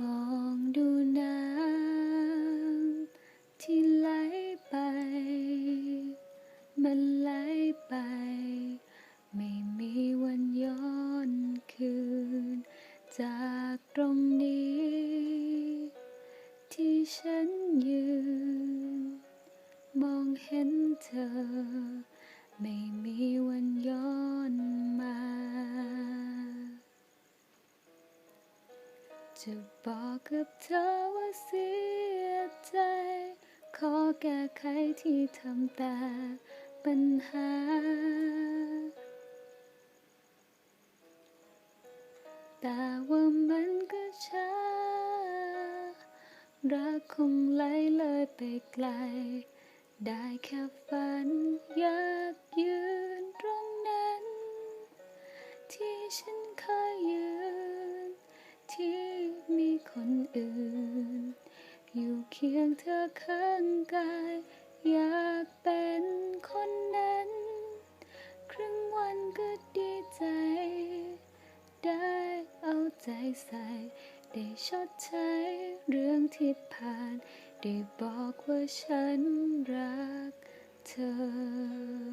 มองดูน้ำที่ไหล จะบอกกับเธอว่าเสียใจ ขอแก้ไขที่ทำแต่ปัญหา แต่ว่ามันก็ช้า รักคงไหลเลยไปไกล ได้แค่ฝันย คียงเธอข้างกาย อยากเป็นคนนั้น ครึ่งวันก็ดีใจ ได้เอาใจใส่ ได้ชดใช้เรื่องที่ผ่าน ได้บอกว่าฉันรักเธอ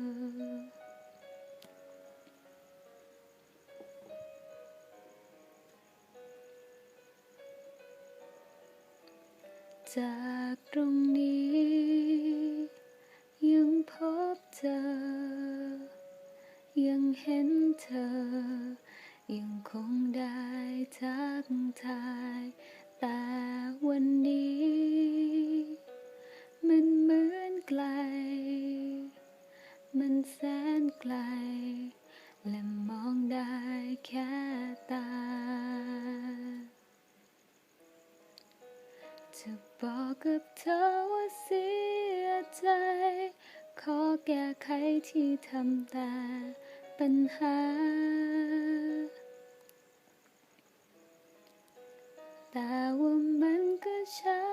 จากตรงนี้ ยังพบเธอ ยังเห็นเธอ ยังคงได้ทักทาย แต่วันนี้ มันเหมือนไกล มันแสนไกล และมองได้แค่ตา จะบอกกับเธอว่าเสียใจ ขอแก้ไขที่ทำแต่ปัญหา แต่ว่ามันก็ช้า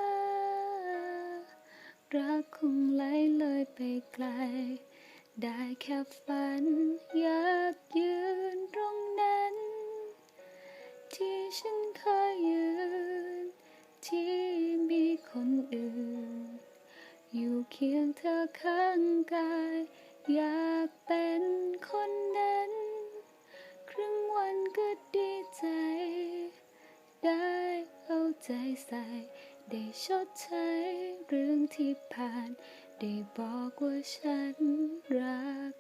รักคงไหลเลยไปไกล ได้แค่ฝันอยากยืนตรงนั้น ที่ฉันเคยยืนที่ คียงเธอข้างกาย อยากเป็นคนนั้น ครึ่งวันก็ดีใจ ได้เอาใจใส่ ได้ชดใช้เรื่องที่ผ่าน ได้บอกว่าฉันรัก